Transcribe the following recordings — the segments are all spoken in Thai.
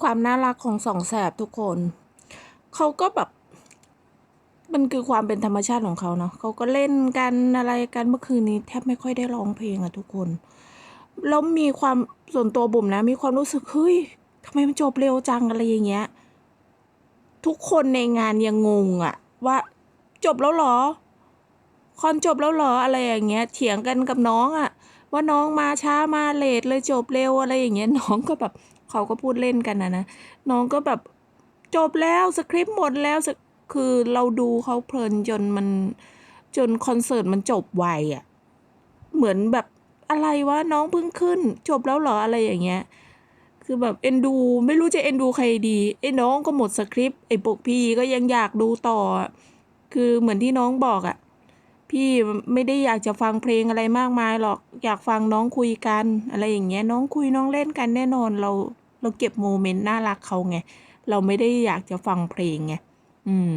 ความน่ารักของสองแสบทุกคน เขาก็แบบ มันคือความเป็นธรรมชาติของเขาเนาะเขาก็เล่นกันอะไรกันเมื่อคืนนี้แทบไม่ค่อยได้ร้องเพลงอะทุกคน แล้วมีความส่วนตัวบุ๋มนะ มีความรู้สึกเฮ้ยทำไมมันจบเร็วจังอะไรอย่างเงี้ย ทุกคนในงานยังงงอะว่าจบแล้วเหรอ คอนจบแล้วเหรออะไรอย่างเงี้ย เถียงกันกับน้องอะว่าน้องมาช้ามาเลทเลยจบเร็วอะไรอย่างเงี้ยน้องก็แบบ เขาก็พูดเล่นกันนะนะน้องก็แบบจบแล้วสคริปต์หมดแล้วสคือเราดูเขาเพลินจนมันจนคอนเสิร์ตมันจบไวอะเหมือนแบบอะไรวะน้องเพิ่งขึ้น จบแล้วเหรออะไรอย่างเงี้ย คือแบบเอ็นดู ไม่รู้จะเอ็นดูใครดีไอ้น้องก็หมดสคริปต์ไอ้ปกพี่ก็ยังอยากดูต่อ คือเหมือนที่น้องบอกอะ พี่ไม่ได้อยากจะฟังเพลงอะไรมากมายหรอกอยากฟังน้องคุยกัน อะไรอย่างเงี้ย น้องคุยน้องเล่นกันแน่นอนเรา เราเก็บโมเมนต์น่ารักเขาไง เราไม่ได้อยากจะฟังเพลงไง อืม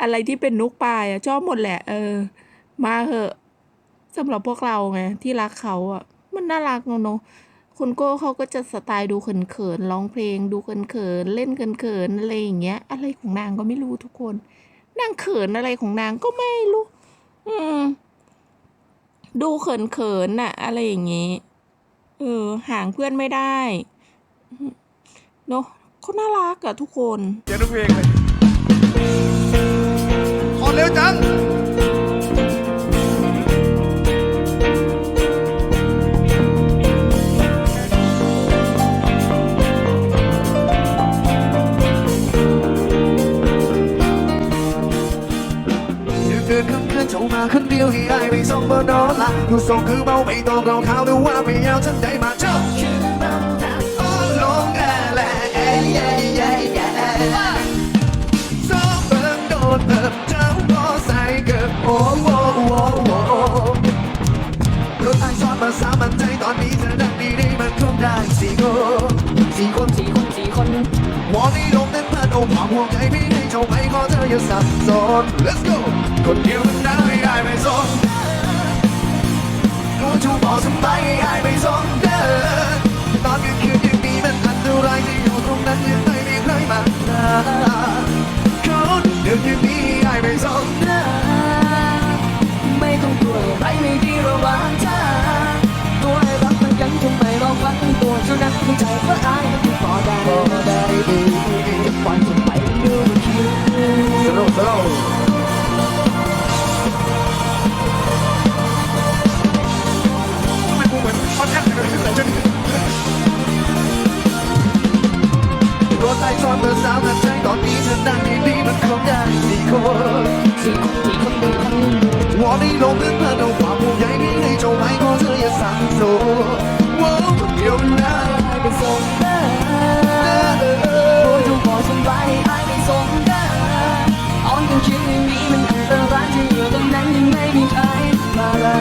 อะไรที่เป็นนุกปลายอะชอบหมดแหละ เออ มาเหอะสำหรับพวกเราไงที่รักเขาอะมันน่ารักเนอะเนอะคุณโก้เขาก็จะสไตล์ดูเขินๆร้องเพลง ดูเขินๆเล่นเขินๆอะไรอย่างเงี้ย อะไรของนางก็ไม่รู้ทุกคนนางเขินอะไรของนางก็ไม่รู้ อืม ดูเขินๆน่ะ อะไรอย่างงี้ เออห่างเพื่อนไม่ได้เนาะเขาน่ารักอะทุกคนเขียนทุกเพลงเลยขอเร็วจัง มาคนเดียวให้ไม่ส่งเบอร์นอนละดูส่งคือเมาไม่ต้องเราเข่าดูว่าไม่เอาฉันได้มาเจ้าคืนน้ำตาโอ้ลงแอแลเอ้ยเอ้ยเอ้ยเอ้ยสองเบิ่งโดนเติบเจ้าก็ใส่เกิบโอ้โอ้โอ้โอ้รถไอซ้อนมาสามันใจตอนนี้เธอนั่งดีได้มันคงได้สี่คนสี่คนสี่คนสี่คนวอนนี้ลงเต้นเพื่อนโอ้ความห่วงใยพี่ให้เจ้าไปขอเธออย่าสับสน let's go คนเดียวมันได้ ไม่ได้ไม่สนรู้ชูบอกสบายให้ไม่สนเด้อ อนให้ลงเพื่อนเพื่อนเอาความห่วงใยนี้ให้เจ้าไว้ขอเธออย่าสั่งโซว้าวคนเดียวนะให้ไปส่งเด้โอ้ยทุกบอกสบายให้ไปส่งเด้อออนกลางคืนไม่มีมันอันตรายที่อยู่ตรงนั้นยังไม่มีใครมาละ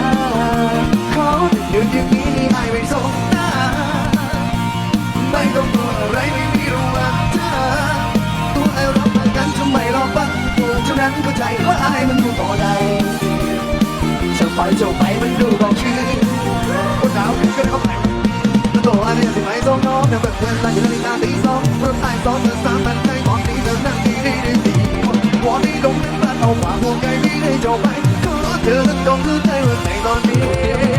เขาเดินอย่างนี้ให้อไม่สนหน้ไม่ต้องกลัวอะไรไม่มีระหว่างทางตัวไอ้รับประกันทำไมเรอบังตัวเท่านั้นเข้าใจว่าไอายมันอยู่ต่อได้ ปล่อยเจ้าไปมันดูบอกชื่อคนดาวขึ้นเข้าไปตัวอะไรสิไม่ต้องน้องเนี่ยแบบเพื่อนตั้งอยู่ในนาทีสองรถไฟสองเดินสามมันใจตอนนี้เดินนั่งดีดีดีดีหวอนให้ลงเป็นบ้านเอาความห่วงใยนี้ให้เจ้าไปขอเธอนั้นจงคือใจว่าในตอนนี้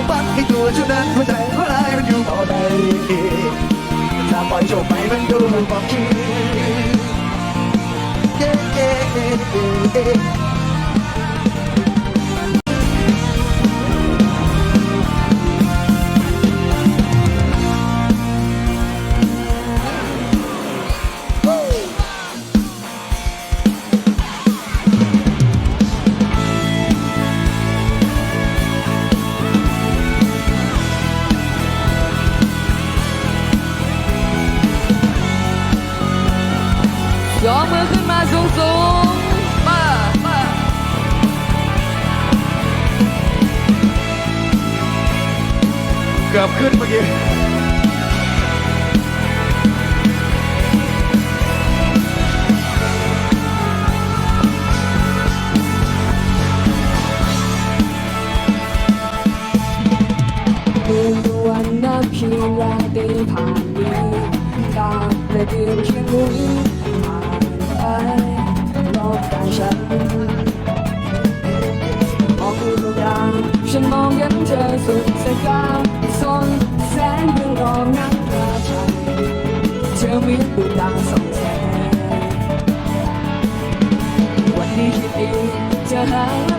จะไม่ลองบังให้ตัวเท่านั้นมันใจว่าอายมันอยู่ต่อได้ถ้าปล่อยจบไปมันดูมันบอกคิด กมือขึ้นมาสูงสูงมามาเกือบขึ้นเมื่อกี้คืนวันนับเพียงราตรีผ่านดีดาวและเดือนเคียงมุ้ง วิตดูดังสองแสงวันนี้ดีจะหาย